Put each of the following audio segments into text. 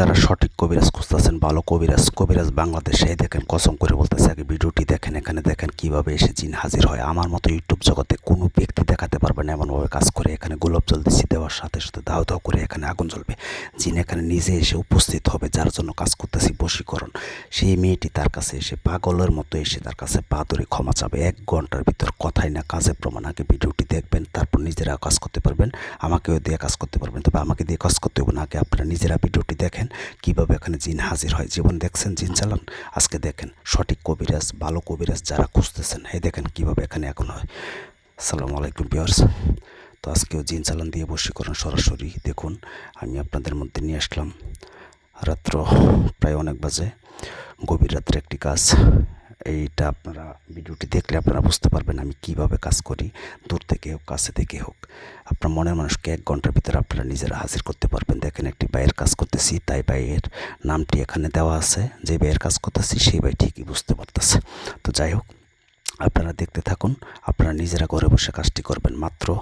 যারা সঠিক কবিরাজ খুঁজতেছেন, ভালো কবিরাজ কবিরাজ বাংলাদেশে দেখেন কসম করে বলতেছে, আগে ভিডিওটি দেখেন, এখানে দেখেন কীভাবে এসে জিন হাজির হয়। আমার মতো ইউটিউব জগতে কোনো ব্যক্তি দেখাতে পারবে না, এমনভাবে কাজ করে। এখানে গোলাপ জল দিচ্ছি দেওয়ার সাথে সাথে দাও দাও করে এখানে আগুন জ্বলবে। জিন এখানে নিজে এসে উপস্থিত হবে, যার জন্য কাজ করতেছি বশীকরণ। সেই মেয়েটি তার কাছে এসে পাগলের মতো এসে তার কাছে পা ধরে ক্ষমা চাবে। এক ঘণ্টার ভিতর কথাই না কাজে প্রমাণ। আগে ভিডিওটি দেখবেন, তারপর নিজেরা কাজ করতে পারবেন। আমাকেও দিয়ে কাজ করতে পারবেন, তবে আমাকে দিয়ে কাজ করতে হবে না। আগে আপনারা নিজেরা ভিডিওটি দেখেন। কীভাবে এখানে জিন হাজির হয়? জীবন দেখছেন জিন চালান? আজকে দেখেন সঠিক কবিরাজ, ভালো কবিরাজ যারা খুঁজতেছেন, এই দেখেন কীভাবে এখানে এখন হয়। আসসালামু আলাইকুম বিয়ার্স তো আজকেও জিন চালান দিয়ে বসীকরণ সরাসরি দেখুন। আমি আপনাদের মধ্যে নিয়ে আসলাম। রাত্র প্রায় অনেক বাজে। গভীর রাত্রে একটি কাজ। এইটা আপনারা ভিডিওটি দেখলে আপনারা বুঝতে পারবেন আমি কীভাবে কাজ করি, দূর থেকে হোক, কাছে থেকে হোক। আপনার মনের মানুষকে এক ঘণ্টার ভিতরে আপনারা নিজেরা হাজির করতে পারবেন। দেখেন, একটি বাইয়ের কাজ করতেছি, তাই বাইয়ের নামটি এখানে দেওয়া আছে। যে বাইয়ের কাজ করতেছি, সেই বাই ঠিকই বুঝতে পারতেছে। তো যাই হোক, আপনারা দেখতে থাকুন, আপনারা নিজেরা ঘরে বসে কাজটি করবেন। মাত্র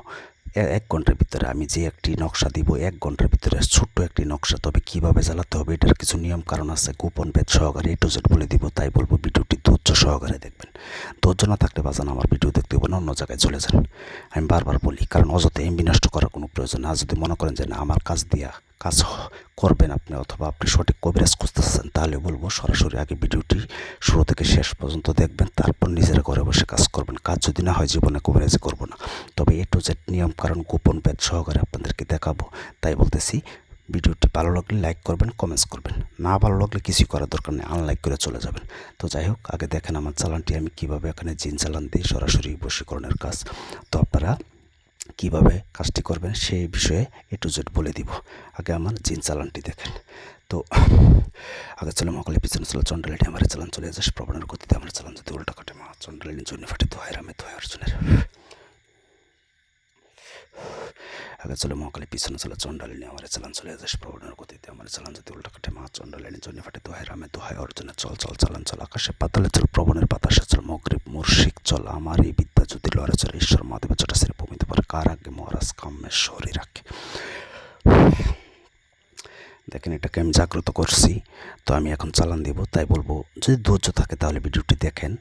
এক ঘণ্টার ভিতরে আমি যে একটি নকশা দিব, এক ঘণ্টার ভিতরে ছোট্ট একটি নকশা, তবে কীভাবে জ্বালাতে হবে এটার কিছু নিয়ম কারণ আছে, গোপন ভেদ সহকারে এ টু জেড বলে দিব, তাই বলব ভিডিওটি ধৈর্য সহকারে দেখবেন। ধৈর্য না থাকলে বাজান আমার ভিডিও দেখতে হবে অন্য জায়গায় চলে যান। আমি বারবার বলি, কারণ অযথা এমবি নষ্ট করার কোনো প্রয়োজন না যদি মনে করেন যে না, আমার কাজ দিয়া কাজ করবেন আপনি, অথবা আপনি সঠিক কবিরাজ খুঁজতেছেন তাহলে বলব সরাসরি আগে ভিডিওটি শুরু থেকে শেষ পর্যন্ত দেখবেন, তারপর নিজেরা ঘরে বসে কাজ করবেন। কাজ যদি না হয় জীবনে কবিরাজি করব না। তবে এ টু জেড নিয়ম, কারণ গোপন ভেদ সহকারে আপনাদেরকে দেখাবো। তাই বলতেছি, ভিডিওটি ভালো লাগলে লাইক করবেন কমেন্টস করবেন। না ভালো লাগলে কিছুই করার দরকার নেই আনলাইক করে চলে যাবেন। তো যাই হোক, আগে দেখেন আমার চালানটি আমি কীভাবে এখানে জিন চালান দিই সরাসরি বশীকরণের কাজ। তো আপনারা কীভাবে কাজটি করবেন সেই বিষয়ে এ টু জেড বলে দিব। আগে আমার জিন চালানটি দেখেন। তো আগে চলে মকলে পিছনে চলে চন্ডালিটি আমার চালান চলে যাস, প্রবণের গতিতে আমার চালান যদি উল্টা কাটে মা চন্ডালিনী জন্য ফাটে তো হয় রামে তো হয় অর্জুনের। আগে চলে মহাকালী পিছনে চলে চন্ডালিনী আমার চালান চলে যাস, প্রবণের গতিতে আমার চালান যদি উল্টা কাটে মা চন্ডালিনী জন্য ফাটে তো হয় রামে তো হয় অর্জুনের। চল চল, চালান, চল, আকাশে পাতালে চল, প্রবণের বাতাসে চল, মগরীব মুর্শিক চল, আমার এই বিদ্যা যদি লড়ে চলে, ঈশ্বর মহাদেবের চটা সেরে ভূমিতে পারে কার আগে মহারাজ কামেশ্বরী রাখে। দেখেন এটাকে আমি জাগ্রত করছি, তো আমি এখন চালান দেব, তাই বলব যদি ধৈর্য থাকে তাহলে ভিডিওটি দেখেন।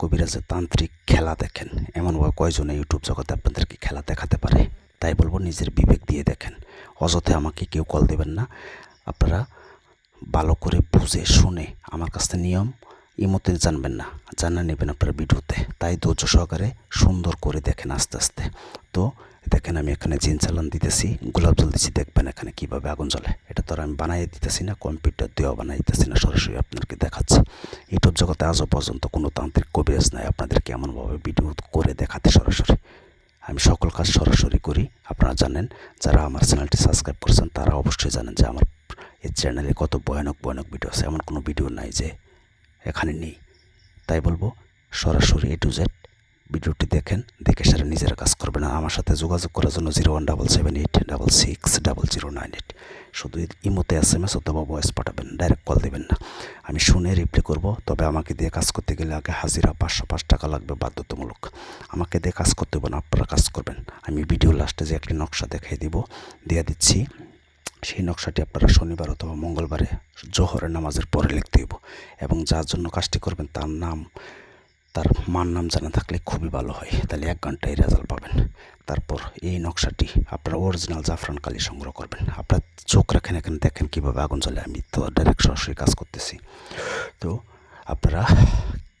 কবিরাজের তান্ত্রিক খেলা দেখেন, এমনভাবে কয়জনে ইউটিউব জগতে আপনাদেরকে খেলা দেখাতে পারে, তাই বলব নিজের বিবেক দিয়ে দেখেন। অযথা আমাকে কেউ কল দেবেন না, আপনারা ভালো করে বুঝে শুনে আমার কাছ থেকে নিয়ম ইমতে জানবেন না, জানা নেবেন আপনার ভিডিওতে। তাই ধৈর্য সহকারে সুন্দর করে দেখেন আস্তে আস্তে। তো দেখেন আমি এখানে জিন চালান দিতেছি, গোলাপ জল দিচ্ছি, দেখবেন এখানে কীভাবে আগুন জ্বলে। এটা তো আর আমি বানাই দিতেছি না, কম্পিউটার দিয়েও বানাই দিতেছি না, সরাসরি আপনাদেরকে দেখাচ্ছি। ইউটিউব জগতে আজও পর্যন্ত কোনো তান্ত্রিক কবিরাজ নাই, আপনাদেরকে এমনভাবে ভিডিও করে দেখাতে সরাসরি। আমি সকল কাজ সরাসরি করি, আপনারা জানেন, যারা আমার চ্যানেলটি সাবস্ক্রাইব করছেন, তারা অবশ্যই জানেন যে আমার এই চ্যানেলে কত ভয়ানক ভয়ানক ভিডিও আছে। এমন কোনো ভিডিও নাই যে এখানে নেই। তাই বলব, সরাসরি এ টু জেড ভিডিওটি দেখেন, দেখে সেটা নিজেরা কাজ করবেন আর আমার সাথে যোগাযোগ করার জন্য zero one double seven eight double six double zero nine eight. শুধু ইমোতে এস এম এস অথবা ভয়েস পাঠাবেন ডাইরেক্ট কল দেবেন না। আমি শুনে রিপ্লাই করব, তবে আমাকে দিয়ে কাজ করতে গেলে আগে হাজিরা পাঁচশো পাঁচ টাকা লাগবে বাধ্যতামূলক। আমাকে দিয়ে কাজ করতে হবে না, আপনারা কাজ করবেন। আমি ভিডিও লাস্টে যে একটি নকশা দেখাই দিব, দিয়ে দিচ্ছি। সেই নকশাটি আপনারা শনিবার অথবা মঙ্গলবারে জোহরের নামাজের পরে লিখতে হইব এবং যার জন্য কাজটি করবেন তার নাম, তার মার নাম জানা থাকলে খুবই ভালো হয়। তাহলে এক ঘন্টায় রেজাল্ট পাবেন। তারপর এই নকশাটি আপনারা অরিজিনাল জাফরান কালি সংগ্রহ করবেন। আপনার চোখ রাখেন এখানে, দেখেন কীভাবে আগুন জ্বলে। আমি তো ডাইরেক্ট সরাসরি কাজ করতেছি। তো আপনারা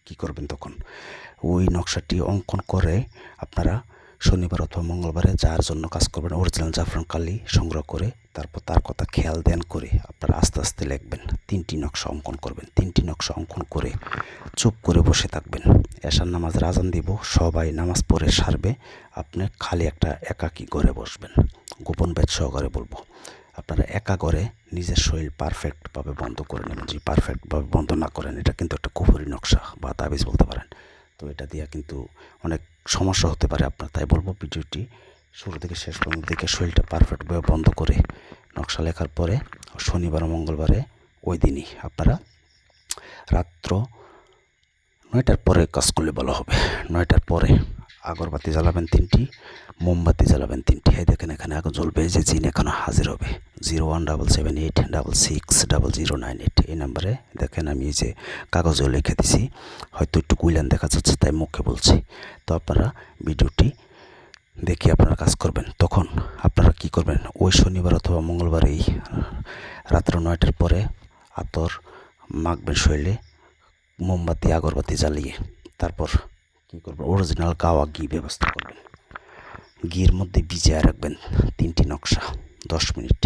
কি করবেন তখন? ওই নকশাটি অঙ্কন করে আপনারা শনিবার অথবা মঙ্গলবারে যার জন্য কাজ করবেন অরিজিনাল জাফরান কালি সংগ্রহ করে, তারপর তার কথা খেয়াল দেন করে আপনারা আস্তে আস্তে লিখবেন, তিনটি নকশা অঙ্কন করবেন, তিনটি নকশা অঙ্কন করে চুপ করে বসে থাকবেন। এশার নামাজ রাজান দিব, সবাই নামাজ পড়ে সারবে, আপনি খালি একটা একাকী ঘরে বসবেন। গোপন ব্যাচ সহকারে বলব, আপনারা একা করে নিজের শরীর পারফেক্টভাবে বন্ধ করে নেবেন। যদি পারফেক্টভাবে বন্ধ না করেন, এটা কিন্তু একটা কুফুরি নকশা বা তাবিজ বলতে পারেন। তো এটা দিয়ে কিন্তু অনেক সমস্যা হতে পারে আপনার, তাই বলব ভিডিওটি শুরু থেকে শেষ পর্যন্ত দেখে শরীরটা পারফেক্টভাবে বন্ধ করে নকশা লেখার পরে শনিবার মঙ্গলবারে ওই দিনই আপনারা রাত্র নয়টার পরে কাজ করলে ভালো হবে। নয়টার পরে আগরবাতি জ্বালাবেন তিনটি, মোমবাতি জ্বালাবেন তিনটি। এই দেখেন এখানে আগে জ্বলবে যে জিন এখানে হাজির হবে। Zero one double seven eight double six double zero nine eight. এই নাম্বারে দেখেন আমি যে কাগজেও লিখে দিছি, হয়তো একটু কুইলান দেখা যাচ্ছে, তাই মুখে বলছি। তো আপনারা ভিডিওটি দেখে আপনারা কাজ করবেন। তখন আপনারা কি করবেন? ওই শনিবার অথবা মঙ্গলবার এই রাত্র নয়টার পরে আতর মাখবেন শৈলে, মোমবাতি, আগরবাতি জ্বালিয়ে, তারপর কী করবেন? অরিজিনাল গাওয়া ঘি ব্যবস্থা করবেন। ঘির মধ্যে ভিজিয়ে রাখবেন তিনটি নকশা, দশ মিনিট।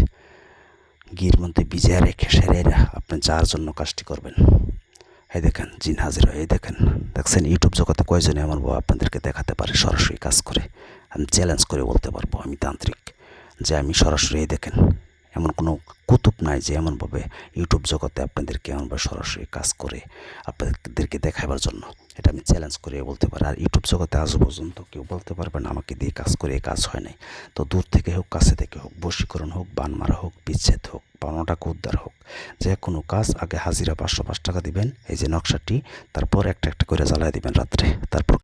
ঘির মধ্যে ভিজিয়ে রেখে সেরেরা আপনি যার জন্য কাজটি করবেন। এই দেখেন, জিন হাজির হয়ে দেখেন। দেখছেন, ইউটিউব জগতে কয়জনে আমার বাবা আপনাদেরকে দেখাতে পারে, সরাসরি কাজ করে। আমি চ্যালেঞ্জ করে বলতে পারব, আমি তান্ত্রিক। যে আমি সরাসরি দেখেন এমন কোনো কুতুব নাই যে এমনভাবে ইউটিউব জগতে আপনাদেরকে এমনভাবে সরাসরি কাজ করে আপনাদেরকে দেখাবার জন্য। এটা আমি চ্যালেঞ্জ করে বলতে পারি। আর ইউটিউব জগতে আজও পর্যন্ত কেউ বলতে পারবে না আমাকে দিয়ে কাজ করে কাজ হয় নাই। তো দূর থেকে হোক, কাছে থেকে হোক, বশীকরণ হোক বান মারা হোক, বিচ্ছেদ হোক পাওনা টাকা উদ্ধার হোক, যে কোনো কাজ আগে হাজিরা পাঁচশো পাঁচ টাকা দিবেন, এই যে নকশাটি, তারপর একটা একটা করে জ্বালায় দিবেন রাত্রে। তারপর